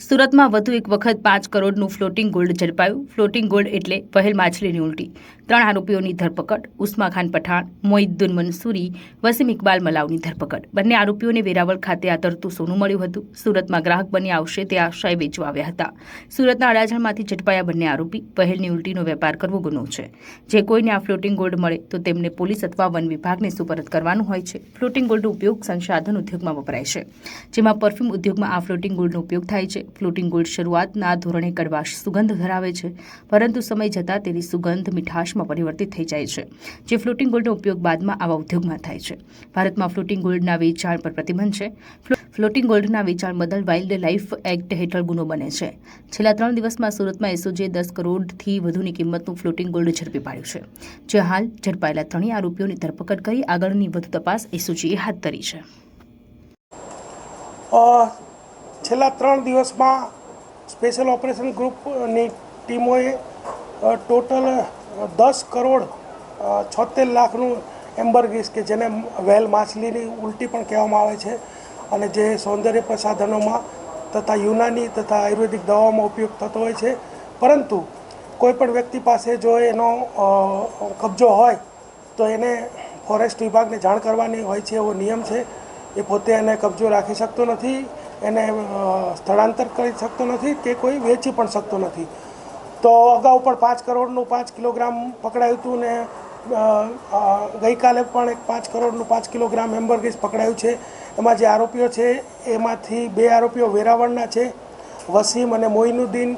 સુરતમાં વધુ એક વખત પાંચ કરોડનું ફ્લોટિંગ ગોલ્ડ ઝડપાયું. ફ્લોટિંગ ગોલ્ડ એટલે વહેલ માછલીની ઉલટી. ત્રણ આરોપીઓની ધરપકડ, ઉસ્મા ખાન પઠાણ મોઇદ્દુન મનસુરી, વસીમ ઇકબાલ મલાવની ધરપકડ. બંને આરોપીઓને વેરાવળ ખાતે આ તરતું સોનું મળ્યું હતું. સુરતમાં ગ્રાહક બની આવશે તે આશય વેચવા આવ્યા હતા. સુરતના અડાજણમાંથી ઝડપાયા બંને આરોપી. પહેલની ઉલટીનો વેપાર કરવો ગુનો છે. જે કોઈને આ ફ્લોટિંગ ગોલ્ડ મળે તો તેમને પોલીસ અથવા વન વિભાગને સુપરત કરવાનું હોય છે. ફ્લોટિંગ ગોલ્ડનો ઉપયોગ સંસાધન ઉદ્યોગમાં વપરાય છે. જેમાં પરફ્યુમ ઉદ્યોગમાં આ ફ્લોટિંગ ગોલ્ડનો ઉપયોગ થાય છે. ફ્લોટિંગ ગોલ્ડ શરૂઆતના ધોરણે કડવાશ સુગંધ ધરાવે છે. પરંતુ સમય જતાં તેની સુગંધ મીઠાશમાં પરિવર્તિત થઈ જાય છે, જે ફ્લોટિંગ ગોલ્ડનો ઉપયોગ બાદમાં આવા ઉદ્યોગમાં થાય છે. ભારતમાં ફ્લોટિંગ ગોલ્ડના વેચાણ પર પ્રતિબંધ છે. ફ્લો- ફ્લોટિંગ ગોલ્ડના વેચાણ બદલ વાઇલ્ડ લાઇફ એક્ટ હેઠળ ગુનો બને છે. છેલ્લા ત્રણ દિવસમાં સુરતમાં એસઓજીએ દસ કરોડથી વધુની કિંમતનું ફ્લોટિંગ ગોલ્ડ ઝડપી પાડ્યું છે, જે હાલ ઝડપાયેલા ત્રણેય આરોપીઓની ધરપકડ કરી આગળની વધુ તપાસ એસઓજીએ હાથ ધરી છે. છેલ્લા ત્રણ દિવસમાં સ્પેશિયલ ઓપરેશન ગ્રુપની ટીમોએ ટોટલ દસ કરોડ છોતેર લાખનું એમ્બરગીસ કે જેને વેલ માછલીની ઉલટી પણ કહેવામાં આવે છે અને જે સૌંદર્ય પ્રસાધનોમાં તથા યુનાની તથા આયુર્વેદિક દવાઓમાં ઉપયોગ થતો હોય છે. પરંતુ કોઈપણ વ્યક્તિ પાસે જો એનો કબજો હોય તો એને ફોરેસ્ટ વિભાગને જાણ કરવાની હોય છે એવો નિયમ છે. એ પોતે એને કબજો રાખી શકતો નથી, એને સ્થળાંતર કરી શકતો નથી કે કોઈ વેચી પણ શકતો નથી. તો અગાઉ પણ પાંચ કરોડનું પાંચ કિલોગ્રામ પકડાયું હતું ને ગઈકાલે પણ એક પાંચ કરોડનું પાંચ કિલોગ્રામ હેમ્બર્ગીસ પકડાયું છે. એમાં જે આરોપીઓ છે, એમાંથી બે આરોપીઓ વેરાવળના છે, વસીમ અને મોઇનુદ્દીન.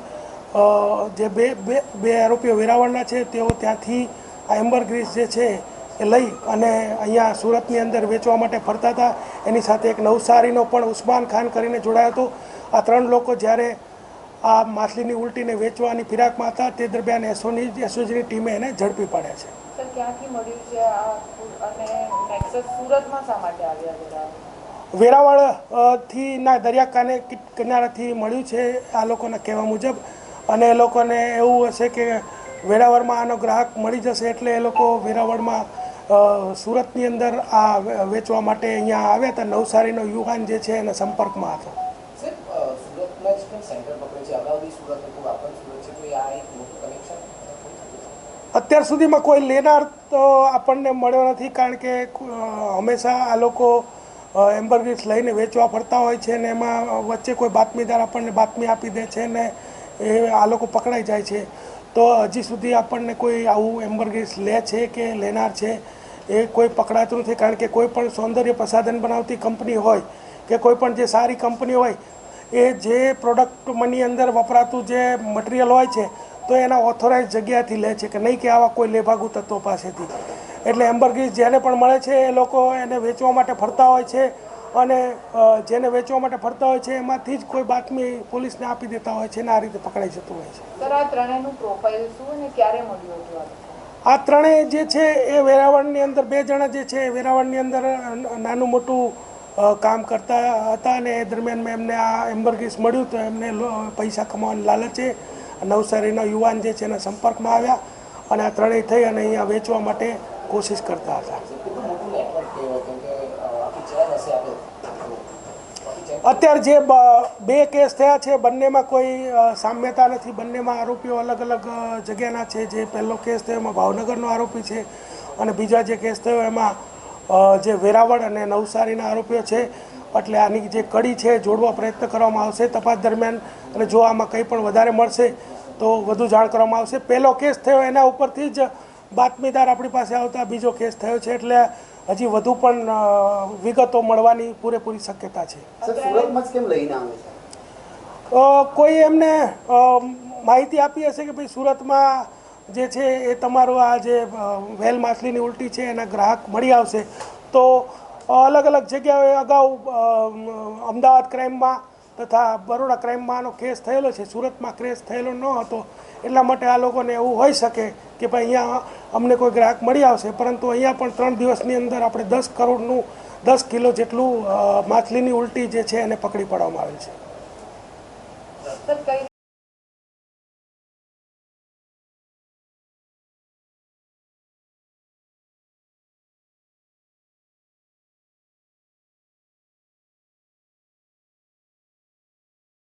જે બે બે બે આરોપીઓ વેરાવળના છે, તેઓ ત્યાંથી આ એમ્બરગ્રીસ જે છે, એ લઈ અને અહીંયા સુરતની અંદર વેચવા માટે ફરતા હતા. એની સાથે એક નવસારીનો પણ ઉસ્માન ખાન કરીને જોડાયો હતો. આ ત્રણ લોકો જ્યારે આ માછલીની ઉલટીને વેચવાની ફિરાકમાં હતા. તે દરમિયાન એસઓની એસઓજીની ટીમે એને ઝડપી પાડ્યા છે. સર ક્યાંથી મળ્યું છે આ ફૂડ અને નેક્સસ સુરતમાં શા માટે આવ્યા બધા વેરાવળથી ના દરિયાકાને કિનારાથી મળ્યું છે આ લોકોના કહેવા મુજબ. અને એ લોકોને એવું હશે કે વેરાવળમાં આનો ગ્રાહક મળી જશે એટલે એ લોકો વેરાવળમાં સુરતની અંદર આ વેચવા માટે અહીંયા આવ્યા હતા. નવસારીનો યુવાન જે છે એના સંપર્કમાં હતો સર અ, સુરતમાં જ પણ અત્યાર સુધીમાં કોઈ લેનાર તો આપણને મળ્યો નથી કારણ કે હંમેશા આ લોકો એમ્બરગ્રીસ લઈને વેચવા ફરતા હોય છે ને એમાં વચ્ચે કોઈ બાતમીદાર આપણને બાતમી આપી દે છે ને એ આ લોકો પકડાઈ જાય છે. તો હજી સુધી આપણને કોઈ આવું એમ્બરગ્રીસ લે છે કે લેનાર છે એ કોઈ પકડાતું નથી કારણ કે કોઈ પણ સૌંદર્ય પ્રસાધન બનાવતી કંપની હોય કે કોઈ પણ જે સારી કંપની હોય એ જે પ્રોડક્ટની અંદર વપરાતું જે મટીરિયલ હોય છે તો એના ઓથોરાઇઝ જગ્યાથી લે છે કે નહીં કે આવા કોઈ લેભાગુ તત્વો પાસેથી. એટલે એમ્બરગીસ જેને પણ મળે છે એ લોકો એને વેચવા માટે ફરતા હોય છે અને જેને વેચવા માટે ફરતા હોય છે એમાંથી જ કોઈ બાતમી પોલીસને આપી દેતા હોય છે અને આ રીતે પકડાઈ જતું હોય છે. આ ત્રણેય જે છે એ વેરાવળની અંદર બે જણા જે છે એ વેરાવળની અંદર નાનું મોટું કામ કરતા હતા અને એ દરમિયાન મેં એમને આ એમ્બરગીસ મળ્યું તો એમને પૈસા કમાવાની લાલચે નવસારીના યુવાન જે છે એના સંપર્કમાં આવ્યા અને આ ત્રણેય થઈ અને અહીંયા વેચવા માટે કોશિશ કરતા હતા. અત્યારે જે બે કેસ થયા છે, બંનેમાં કોઈ સામ્યતા નથી. બંનેમાં આરોપીઓ અલગ અલગ જગ્યાના છે. જે પહેલો કેસ થયો એમાં ભાવનગરનો આરોપી છે અને બીજા જે કેસ થયો એમાં જે વેરાવળ અને નવસારીના આરોપીઓ છે એટલે આની જે કડી છે જોડવા પ્રયત્ન કરવામાં આવશે તપાસ દરમિયાન. અને જો આમાં કંઈ પણ વધારે મળશે તો વધુ જાણ કરવામાં આવશે. પહેલો કેસ થયો એના ઉપરથી જ બાતમીદાર આપણી પાસે આવતા બીજો કેસ થયો છે એટલે હજી વધુ પણ વિગતો મળવાની પૂરેપૂરી શક્યતા છે. કોઈ એમને માહિતી આપી હશે કે ભાઈ સુરતમાં જે છે એ તમારો આ જે વેલ માછલીની ઉલટી છે, એના ગ્રાહક મળી આવશે. તો અલગ અલગ જગ્યાએ અગાઉ અમદાવાદ ક્રાઇમમાં તથા બરોડા ક્રાઇમમાં આનો કેસ થયેલો છે, સુરતમાં કેસ થયેલો ન હતો, એટલા માટે આ લોકોને એવું હોઈ શકે કે ભાઈ અહીંયા અમને કોઈ ગ્રાહક મળી આવશે. પરંતુ અહીંયા પણ ત્રણ દિવસની અંદર આપણે દસ કરોડનું, દસ કિલો જેટલું માછલીની ઉલટી જે છે એને પકડી પાડવામાં આવેલ છે.